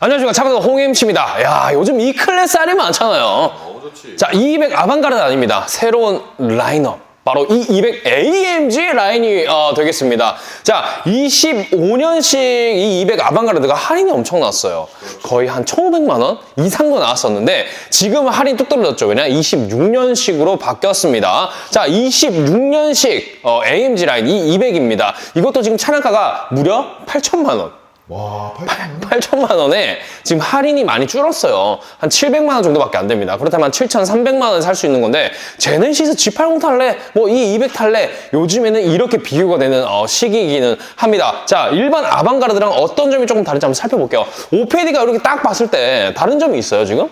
안녕하십니까 차박사 홍임치입니다. 야 요즘 이 클래스 할인 많잖아요. 어, 좋지. 자, 200 아방가르드 아닙니다. 새로운 라인업. 바로 이 200 AMG 라인이 어, 되겠습니다. 자, 25년식 이 200 아방가르드가 할인이 엄청 났어요. 거의 한 1,500만 원 이상도 나왔었는데 지금은 할인 뚝 떨어졌죠. 왜냐? 26년식으로 바뀌었습니다. 자, 26년식 어, AMG 라인 이 200입니다. 이것도 지금 차량가가 무려 8천만 원. 와, 8 8천만 원에 지금 할인이 많이 줄었어요. 한 700만 원 정도밖에 안 됩니다. 그렇다면 7,300만 원에 살 수 있는 건데 제네시스 G80 탈래, 뭐이200 탈래 요즘에는 이렇게 비교가 되는 어, 시기이기는 합니다. 자, 일반 아방가르드랑 어떤 점이 조금 다른지 한번 살펴볼게요. 오페디가 이렇게 딱 봤을 때 다른 점이 있어요, 지금?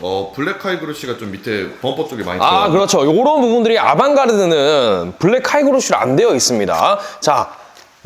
어, 블랙 하이그로시가 좀 밑에 범퍼 쪽에 많이 아, 들어가. 그렇죠. 이런 부분들이 아방가르드는 블랙 하이그로시로 안 되어 있습니다. 자,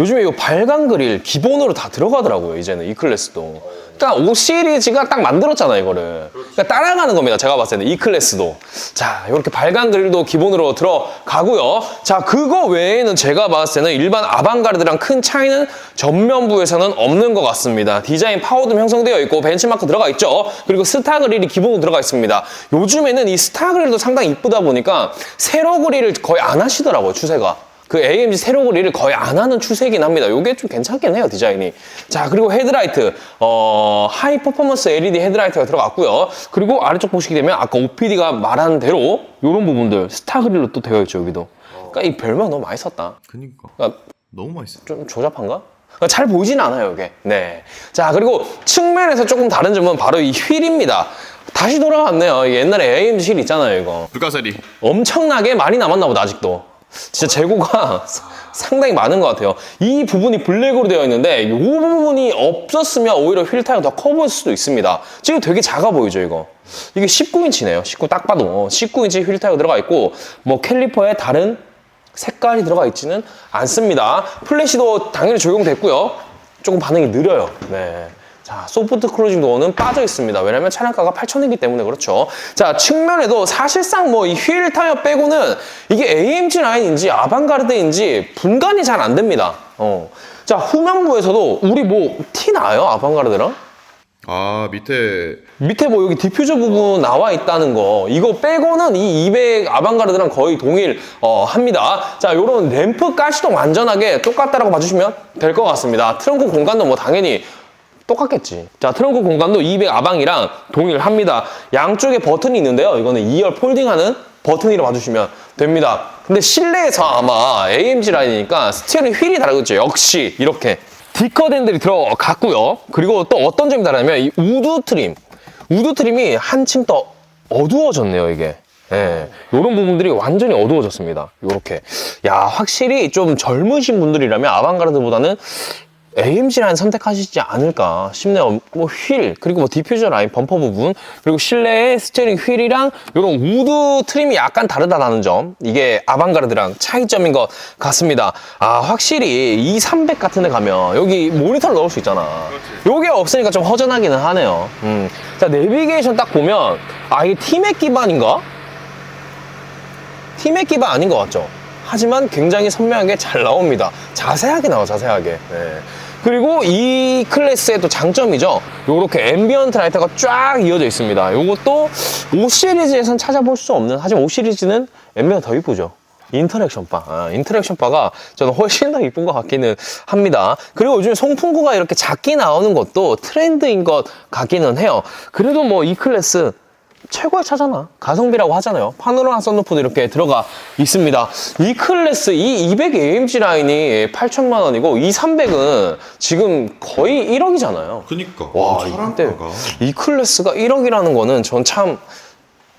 요즘에 이 발광 그릴 기본으로 다 들어가더라고요, 이제는 이 클래스도. 그러니까 5 시리즈가 딱 만들었잖아, 이거를. 그러니까 따라가는 겁니다, 제가 봤을 때는 이 클래스도. 자, 이렇게 발광 그릴도 기본으로 들어가고요. 자, 그거 외에는 제가 봤을 때는 일반 아방가르드랑 큰 차이는 전면부에서는 없는 것 같습니다. 디자인 파워도 형성되어 있고 벤치마크 들어가 있죠. 그리고 스타 그릴이 기본으로 들어가 있습니다. 요즘에는 이 스타 그릴도 상당히 이쁘다 보니까 세로 그릴을 거의 안 하시더라고요, 추세가. 그 AMG 세로 그릴을 거의 안 하는 추세이긴 합니다. 이게 좀 괜찮긴 해요, 디자인이. 자, 그리고 헤드라이트. 어, 하이 퍼포먼스 LED 헤드라이트가 들어갔고요. 그리고 아래쪽 보시게 되면 아까 OPD가 말한 대로 이런 부분들 스타 그릴로 또 되어 있죠, 여기도. 그러니까 이 별명 너무 많이 썼다. 그니까. 그러니까 너무 맛있어. 좀 조잡한가? 그러니까 잘 보이진 않아요, 이게. 네. 자, 그리고 측면에서 조금 다른 점은 바로 이 휠입니다. 다시 돌아왔네요. 이 옛날에 AMG 휠 있잖아요, 이거. 불가사리. 엄청나게 많이 남았나 보다, 아직도. 진짜 재고가 상당히 많은 것 같아요. 이 부분이 블랙으로 되어 있는데, 이 부분이 없었으면 오히려 휠 타이가 더 커 보일 수도 있습니다. 지금 되게 작아 보이죠, 이거. 이게 19인치네요. 19, 딱 봐도. 19인치 휠 타이가 들어가 있고, 뭐 캘리퍼에 다른 색깔이 들어가 있지는 않습니다. 플래시도 당연히 적용됐고요. 조금 반응이 느려요. 네. 자, 소프트 클로징 도어는 빠져 있습니다. 왜냐면 차량가가 8천이기 때문에 그렇죠. 자, 측면에도 사실상 뭐 이 휠 타이어 빼고는 이게 AMG 라인인지 아방가르드인지 분간이 잘 안 됩니다. 어. 자, 후면부에서도 우리 뭐 티 나요? 아방가르드랑? 아, 밑에 밑에 뭐 여기 디퓨저 부분 나와 있다는 거 이거 빼고는 이 200 아방가르드랑 거의 동일 어, 합니다 자 요런 램프 가시동 완전하게 똑같다라고 봐주시면 될 것 같습니다 트렁크 공간도 뭐 당연히 똑같겠지 자 트렁크 공간도 200 아방이랑 동일합니다 양쪽에 버튼이 있는데요 이거는 2열 폴딩하는 버튼이라고 봐주시면 됩니다 근데 실내에서 아마 AMG 라인이니까 스티어링 휠이 다르겠죠 역시 이렇게 디커댄들이 들어갔고요. 그리고 또 어떤 점이 다르냐면 이 우드 트림, 우드 트림이 한층 더 어두워졌네요, 이게. 예, 이런 부분들이 완전히 어두워졌습니다. 이렇게. 야, 확실히 좀 젊으신 분들이라면 아방가르드보다는 AMG 라인 선택하시지 않을까 싶네요. 뭐 휠, 그리고 뭐 디퓨저 라인 범퍼 부분, 그리고 실내의 스티어링 휠이랑 이런 우드 트림이 약간 다르다는 점. 이게 아방가르드랑 차이점인 것 같습니다. 아, 확실히 이300 같은 데 가면 여기 모니터를 넣을 수 있잖아. 요게 없으니까 좀 허전하기는 하네요. 음. 자, 내비게이션 딱 보면 아, 이게 티맥 기반인가? 티맥 기반 아닌 것 같죠? 하지만 굉장히 선명하게 잘 나옵니다. 자세하게 나와, 자세하게. 네. 그리고 이 클래스의 또 장점이죠. 요렇게 앰비언트 라이트가 쫙 이어져 있습니다. 요것도 5 시리즈에선 찾아볼 수 없는, 하지만 5 시리즈는 앰비언트 더 이쁘죠. 인터랙션 바. 아, 인터랙션 바가 저는 훨씬 더 이쁜 것 같기는 합니다. 그리고 요즘 송풍구가 이렇게 작게 나오는 것도 트렌드인 것 같기는 해요. 그래도 뭐 이 클래스 최고의 차잖아. 가성비라고 하잖아요. 파노라마 썬루프도 이렇게 들어가 있습니다. 이 클래스, 이 200 AMG 라인이 8천만 원이고, 이 300은 지금 거의 1억이잖아요. 그니까. 와, 어, 이때. 이 클래스가 1억이라는 거는 전 참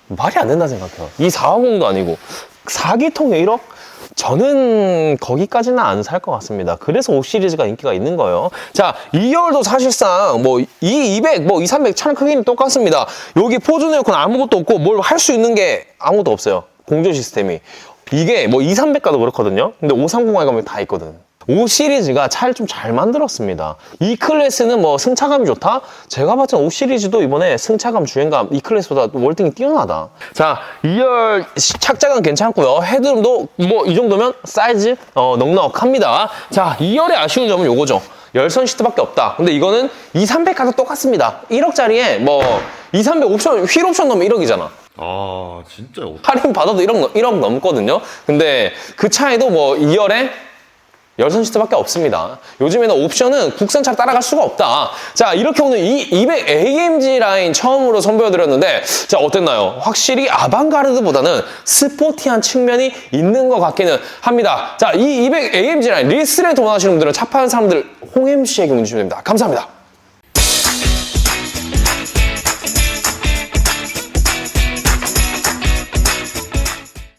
말이 안 된다 생각해요. 이 450도 아니고 4기통에 1억? 저는 거기까지는 안 살 것 같습니다. 그래서 5 시리즈가 인기가 있는 거예요. 자, 2열도 사실상 뭐, 이 200, 뭐, 이300 차량 크기는 똑같습니다. 여기 포즈 에어컨 아무것도 없고 뭘 할 수 있는 게 아무것도 없어요. 공조 시스템이. 이게 뭐 2, 300가도 그렇거든요. 근데 530에 가면 다 있거든. 5 시리즈가 차를 좀 잘 만들었습니다. 이 클래스는 뭐 승차감이 좋다? 제가 봤을 때5 시리즈도 이번에 승차감, 주행감 이 클래스보다 월등히 뛰어나다. 자, 2열 착장은 괜찮고요. 헤드룸도 뭐 이 정도면 사이즈 어, 넉넉합니다. 자, 2열의 아쉬운 점은 요거죠. 열선 시트밖에 없다. 근데 이거는 2, 300가도 똑같습니다. 1억짜리에 뭐 2, 300 옵션, 휠 옵션 넣으면 1억이잖아. 아 진짜 어- 할인 받아도 1억, 넘- 1억 넘거든요. 근데 그 차에도 뭐 2열에 열선 시트밖에 없습니다. 요즘에는 옵션은 국산차 따라갈 수가 없다. 자, 이렇게 오늘 이 200 AMG 라인 처음으로 선보여드렸는데, 자, 어땠나요? 확실히 아방가르드보다는 스포티한 측면이 있는 것 같기는 합니다. 자, 이 200 AMG 라인 리스레 도전하시는 분들은 차 파는 사람들 홍 MC에게 문주시면 됩니다. 감사합니다.